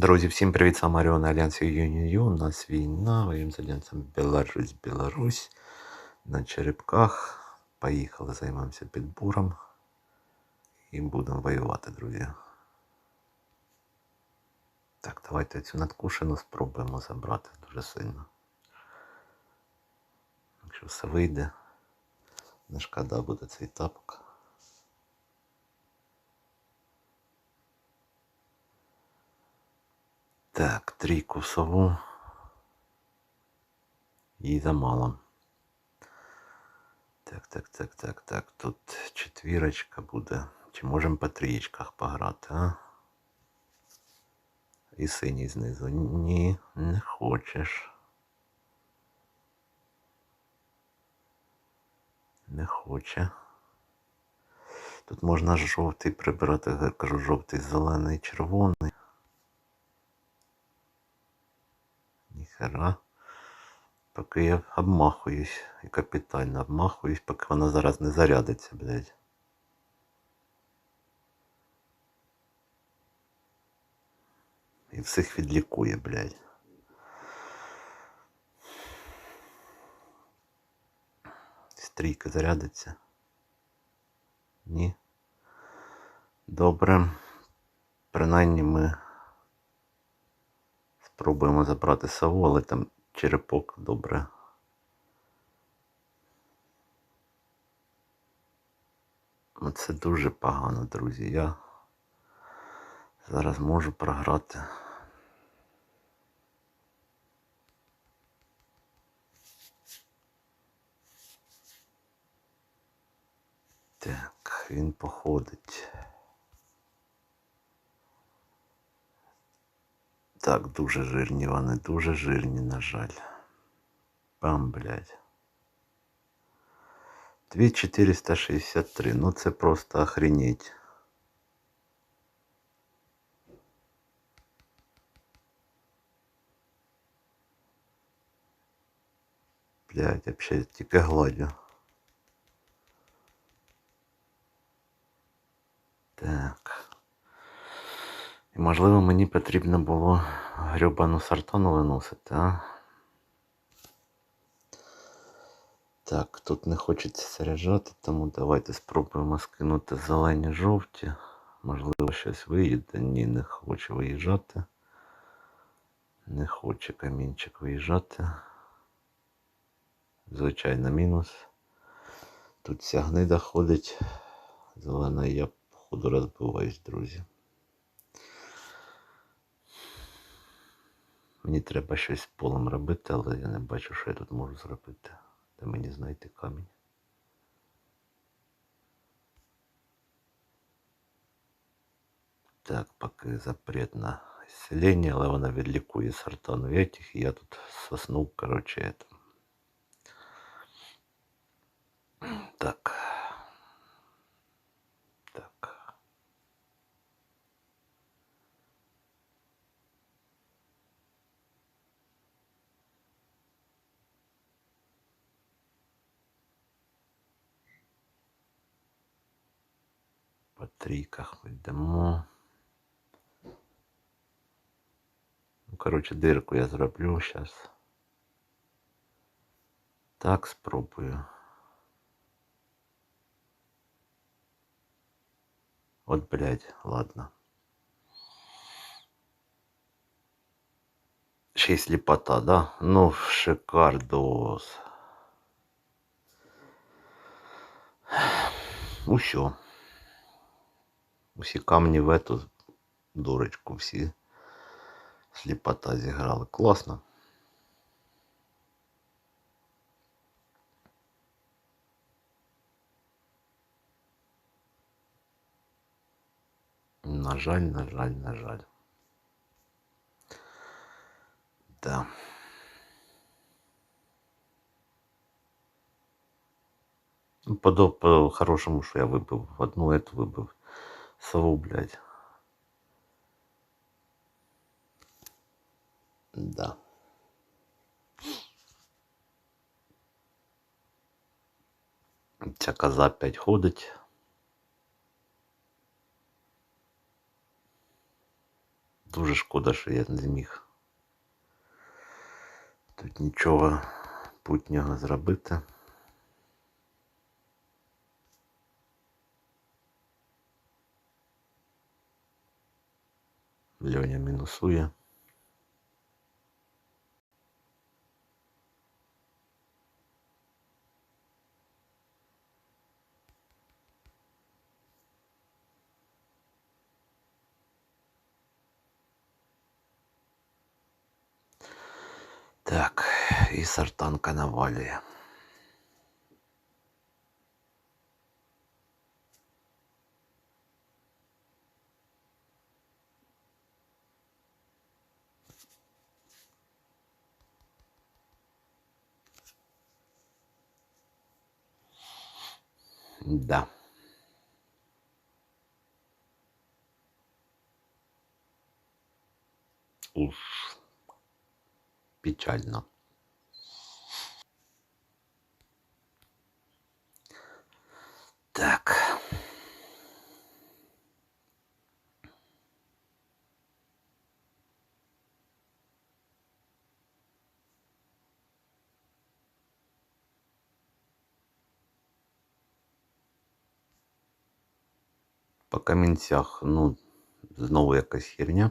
Друзі, всім привіт, сам Маріон Альянс Юнію. У нас війна, воюємо з Альянсом Білорусь, Білорусь. На черепках. Поїхали, займаємося підбором. І будемо воювати, друзі. Так, давайте цю надкушену спробуємо забрати дуже сильно. Якщо все вийде, не шкода буде цей тапок. Так, трійку сову. Їй замало. Так, так, так, так, так. Тут четвірочка буде. Чи можемо по трієчках пограти, а? І синій знизу. Ні, не хочеш. Не хоче. Тут можна жовтий прибирати, я кажу, жовтий, зелений, червоний. Ніхера. Поки я обмахуюсь і капітально обмахуюсь, поки вона зараз не зарядиться, блядь. І всіх відлікує, блядь. Стрійка зарядиться. Ні. Добре. Принаймні ми спробуємо забрати сову, але там черепок добре. Це дуже погано, друзі. Я зараз можу програти. Так, він походить. Так, дуже жирні вони, дуже жирні, на жаль. Бам, блядь. 2463. Ну це просто охренеть. Блядь, вообще тільки гладю. Так. Можливо мені потрібно було грьобану сартону виносити, а? Так, тут не хочеться заряджати, тому давайте спробуємо скинути зелені жовті. Можливо, щось виїде. Ні, не хоче виїжджати. Не хоче камінчик виїжджати. Звичайно, мінус. Тут вся гнида ходить. Зелена я, походу, розбиваюсь, друзі. Мені треба щось з полем робити, але я не бачу, що я тут можу зробити. Де мені знайти камінь. Так, поки запрет на исцеление, але вона відлікує сартану этих, і я тут соснув, короче, это. Так. Так. Трійках йдемо. Ну, коротше, дирку я зроблю зараз. Так, спробую. От, блядь, ладно. Ще й да? Ну, шикардос. Усьо. Усі камні в эту дурочку, всі сліпота зіграли. Класно. На жаль, на жаль, на жаль. Да. Ну, По, по хорошому, що я вибив. Одну эту вибив. Сову, блядь. Да. Ця коза опять ходить. Дуже шкода, що я не зміг тут нічого путнього зробити. Льоня мінусує. Так, і сартанка навалює. Да. Уж печально. Так. По камінцях, ну, знову якась херня.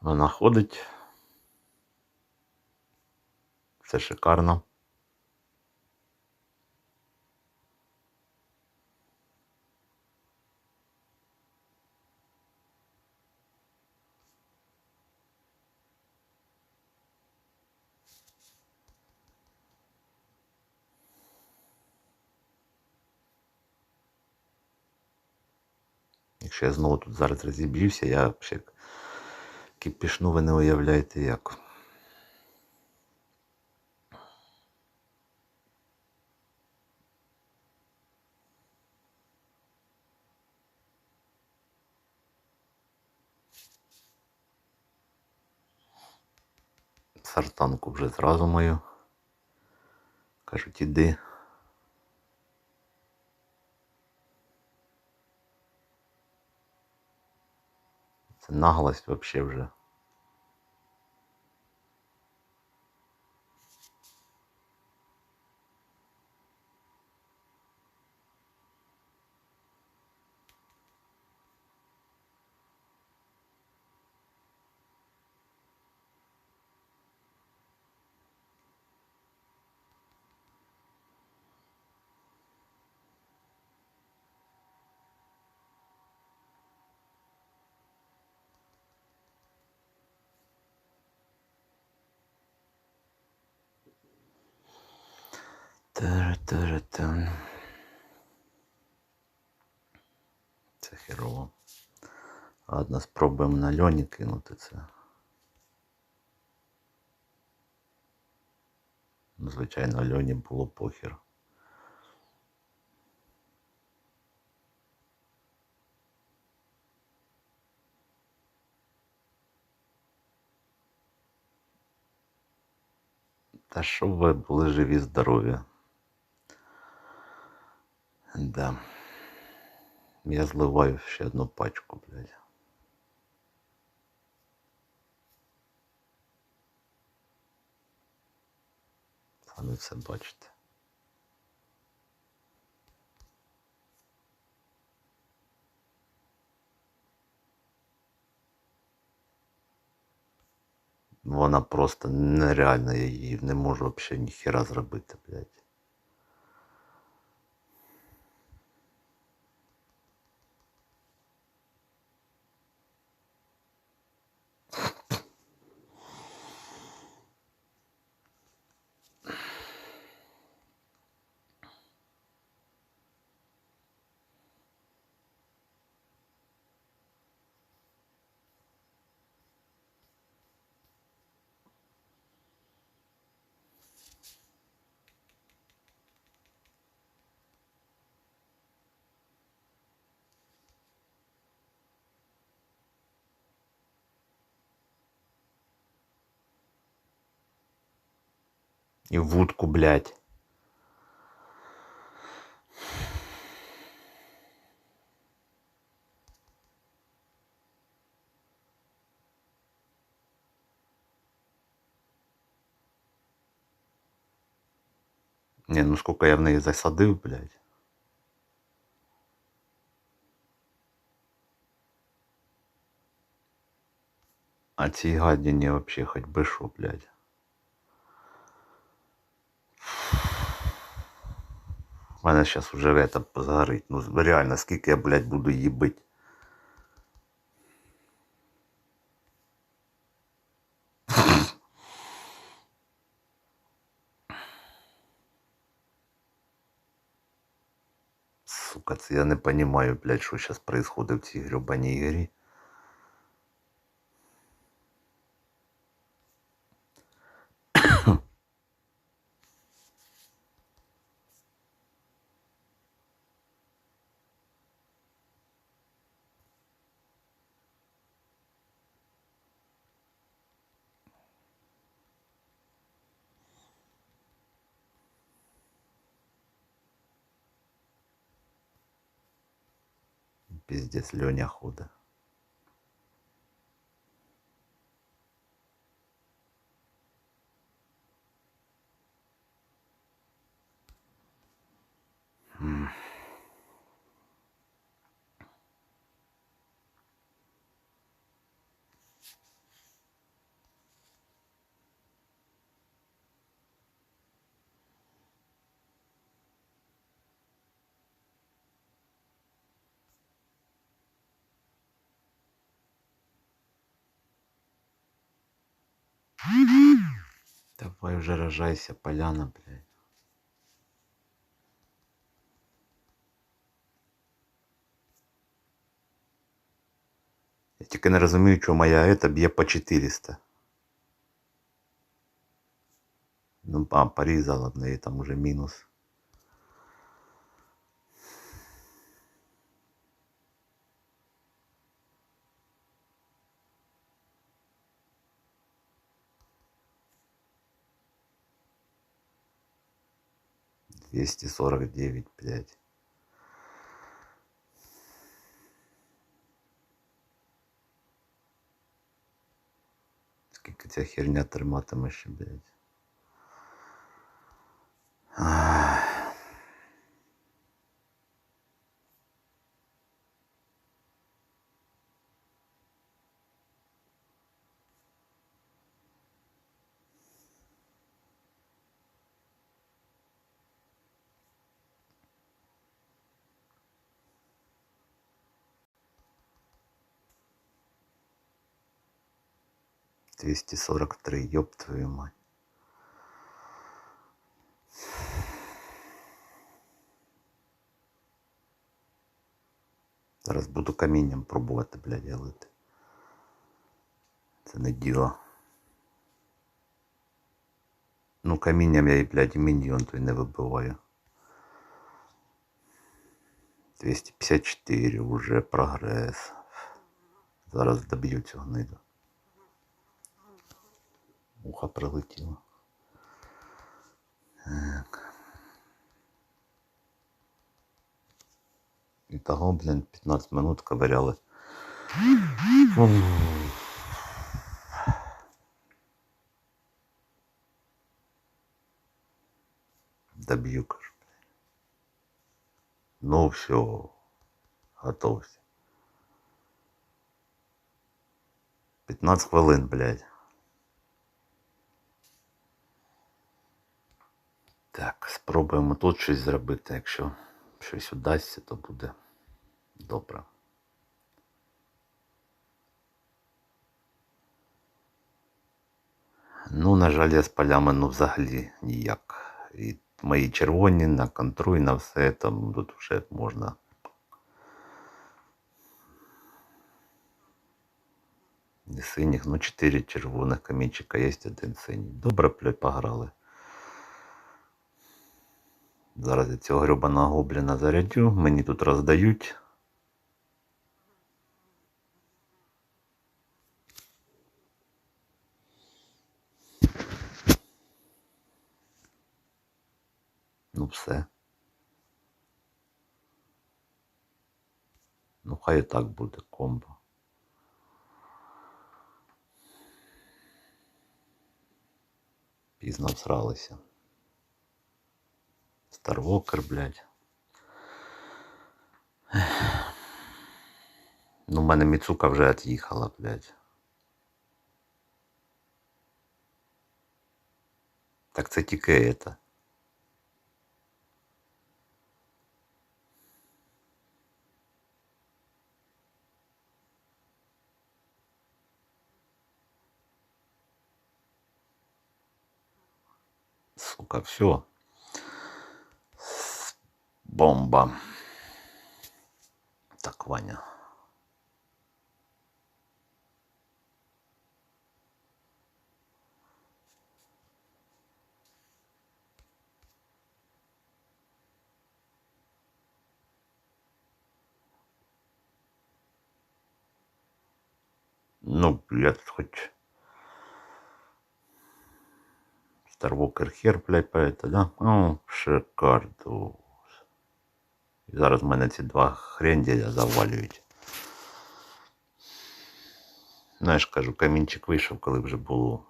Вона ходить. Це шикарно. Якщо я знову тут зараз розіб'юся, я ще кипішну, ви не уявляєте як. Сартанку вже зразу мою. Кажуть, іди. Це наглость вообще вже. Тара-тара-тан. Це херово. Ладно, спробуємо на льоні кинути це. Звичайно, льоні було похер. Та щоб ви були живі, здорові. Да. Я зливаю ще одну пачку, блядь. Самі все бачите. Вона просто нереальна, я її не можу взагалі ніхера зробити, блядь. И вудку, утку, блядь. Не, ну сколько я в неї засадив, блядь. А цій гадіні вообще хоть би шо, блядь. У мене зараз уже это позгорить. Ну реально, скільки я, блядь, буду її бить. Сука, це я не понимаю, блядь, що зараз происходит в цій гребаній ігрі. Пиздец, Леня худо. Давай уже рожайся, поляна, блядь. Я тільки не розумію, чому моя ета б'є по 400. Ну, а, порізала б неї там уже мінус. Двести сорок девять, блядь. Скільки ця херня триматиме ще, блядь. 243, ёб твою мать. Зараз буду камінням пробувати, блядь, ялити. Це не діло. Ну камінням я і, блядь, і міньйон той не вибиваю. 254 уже прогрес. Зараз доб'ю цю гниду. Ухо прилетіло. Так. І того, блін, 15 минут ковыряли. Доб'ю, кажу. Ну все, готовься. 15 хвилин, блядь. Так, спробуємо тут щось зробити. Якщо щось удасться, то буде добре. Ну, на жаль, я з полями ну взагалі ніяк. І мої червоні на контру і на все там тут вже можна. Не синіх, ну чотири червоних камінчика є один синій. Добре пограли. Зараз я цього гребаного гобліна зарядю, мені тут роздають. Ну все. Ну хай так буде комбо. Пізно всралися. Старвокер, блядь. Ну, в мене Міцука вже від'їхала, блядь. Так це тільки это. Сука, все. Бомба. Так, Ваня. Ну, я тут хоть... Старвокер хер, блядь, поета, да? О, шикардос. І зараз в мене ці два хренділя завалюють. Ну, я ж кажу, камінчик вийшов, коли вже було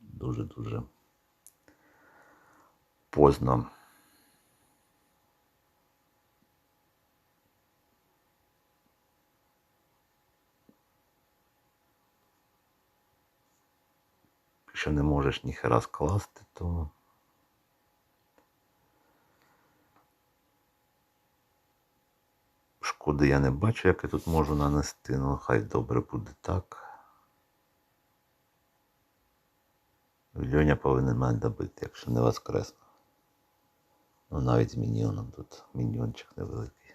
дуже-дуже поздно. Якщо не можеш ніхера скласти, то шкоди я не бачу, як я тут можу нанести, ну хай добре буде так. Льоня повинен мене добити, якщо не воскресне. Ну навіть з міньйоном тут міньйончик невеликий.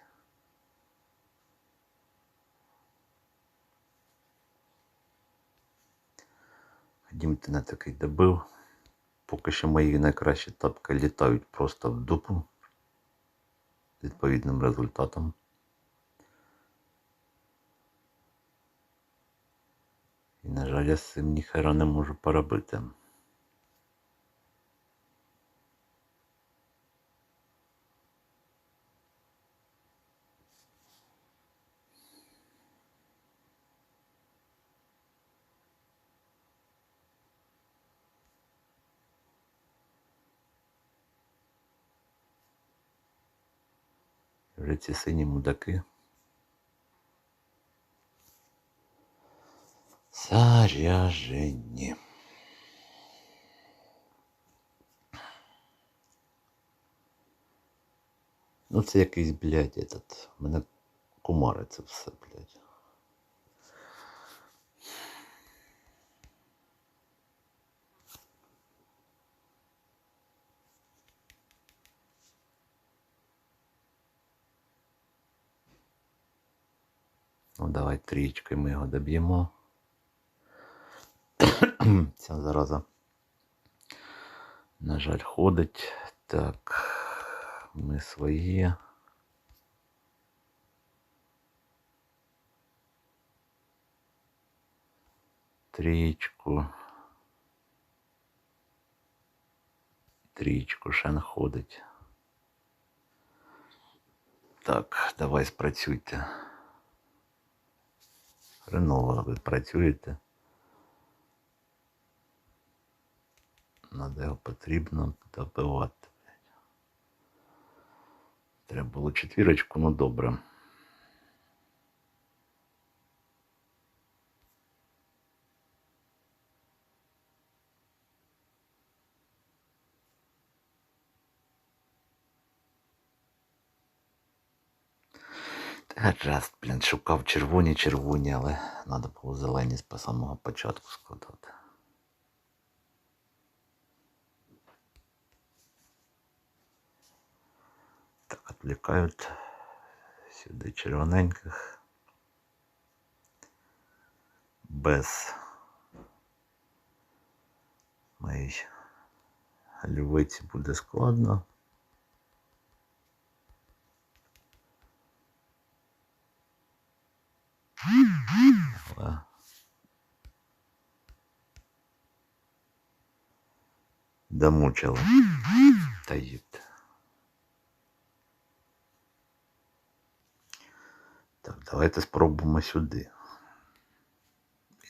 Ходімте на такий добив. Поки що мої найкращі тапки літають просто в дупу з відповідним результатом. І, на жаль, я з цим ніхера не можу поробити. Вже ці сині мудаки. Заряжені. Ну це якийсь, блядь, этот. Мене кумарить це все, блядь. Ну давай трієчкою ми його доб'ємо. Ця зараза. На жаль, ходить. Так, ми свої. Трієчку. Трієчку ще не ходить. Так, давай спрацюйте. Хреново ви працюєте. Надо його потрібно добивати. Треба було четвірочку, ну добре. Та раз, блін, шукав червоні, червоні, але треба було зелені з самого початку складати. Так, отвлекают сюди червоненьких. Без моїй львиці буде складно. Але Домучила. Та їдь. Так, давайте спробуємо сюди.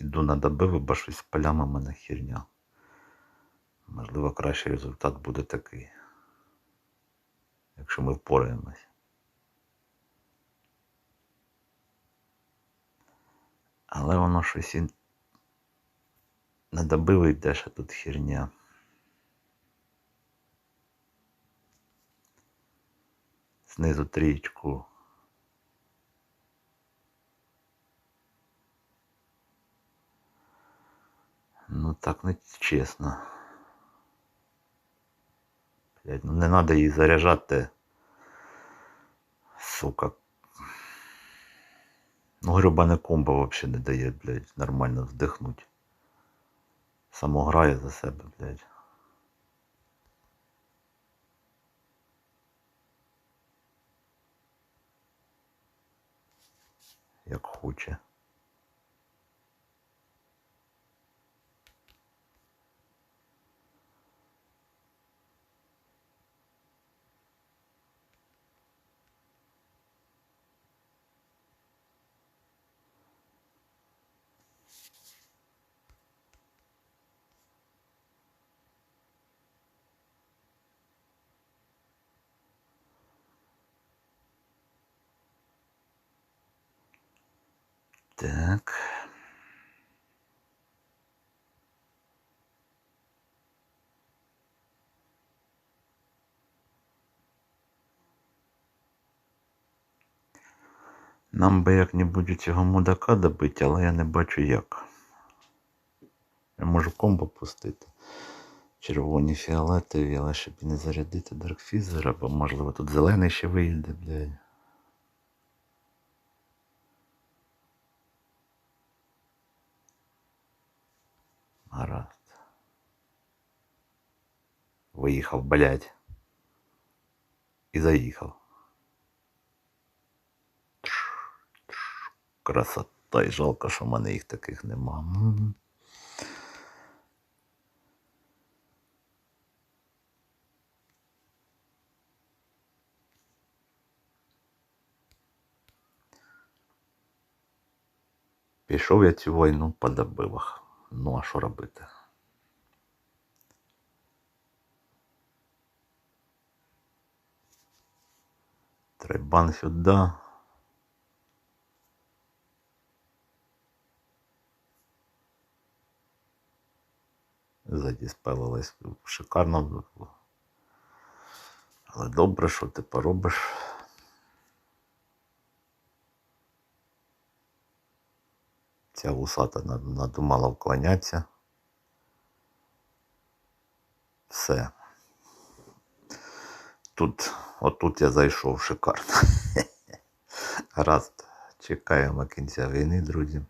Іду на добиви, бо щось з полями мене херня. Можливо, кращий результат буде такий. якщо ми впораємось. Але воно щось і не добило йде, що тут херня. Знизу трієчку. Ну так не чесно. Блядь, ну не треба її заряджати. Сука. Ну грибане комбо взагалі не дає, блядь, нормально вдихнуть. Само грає за себе, блядь. Як хоче. Так. Нам би як-небудь цього мудака добити, але я не бачу як. Я можу комбо пустити. Червоні фіолетові, але щоб не зарядити Даркфізера, бо можливо тут зелений ще вийде, блядь. Гаразд. Виїхав, блядь. І заїхав. Красота і жалко, що в мене їх таких нема. Пішов я цю війну по добивах. Ну, а що робити? Трейбан сюди. Задіспелилась шикарно. Але добре, що ти поробиш. Ця вусата надумала вклонятися. Все. Тут, отут я зайшов шикарно. Гаразд, чекаємо кінця війни, друзі.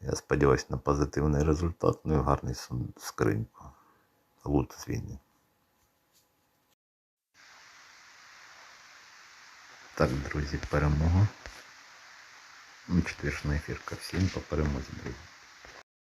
Я сподіваюся на позитивний результат, ну і гарний скриньку. Лут з війни. Так, друзі, перемога. Ну, четвіршна ефірка. Всім по перемозі, друзі.